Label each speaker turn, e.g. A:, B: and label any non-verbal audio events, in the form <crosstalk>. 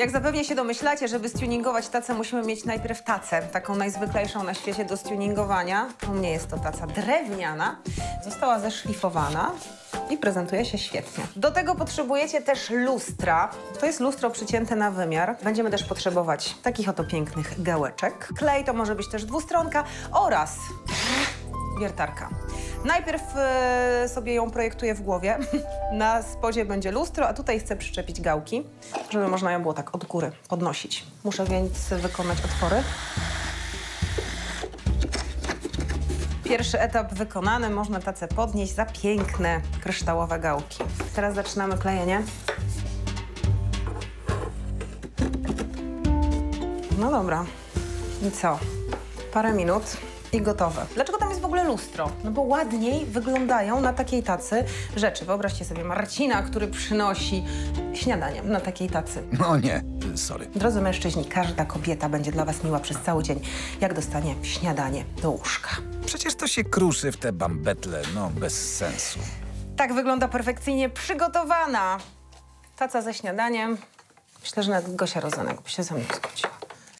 A: Jak zapewne się domyślacie, żeby stuningować tacę, musimy mieć najpierw tacę, taką najzwyklejszą na świecie do stuningowania. U mnie jest to taca drewniana, została zeszlifowana i prezentuje się świetnie. Do tego potrzebujecie też lustra. To jest lustro przycięte na wymiar. Będziemy też potrzebować takich oto pięknych gałeczek. Klej to może być też dwustronka oraz wiertarka. Najpierw e, sobie ją projektuję w głowie. <laughs> Na spodzie będzie lustro, a tutaj chcę przyczepić gałki, żeby można ją było tak od góry podnosić. Muszę więc wykonać otwory. Pierwszy etap wykonany, można tacę podnieść za piękne kryształowe gałki. Teraz zaczynamy klejenie. No dobra. I co? Parę minut i gotowe. Dlaczego tam jest w ogóle lustro? No bo ładniej wyglądają na takiej tacy rzeczy. Wyobraźcie sobie Marcina, który przynosi śniadanie na takiej tacy.
B: No nie, sorry.
A: Drodzy mężczyźni, każda kobieta będzie dla was miła przez cały dzień, jak dostanie śniadanie do łóżka.
B: Przecież to się kruszy w te bambetle, no bez sensu.
A: Tak wygląda perfekcyjnie przygotowana taca ze śniadaniem. Myślę, że nawet Gosia Rozenek by się ze mną zgodziła.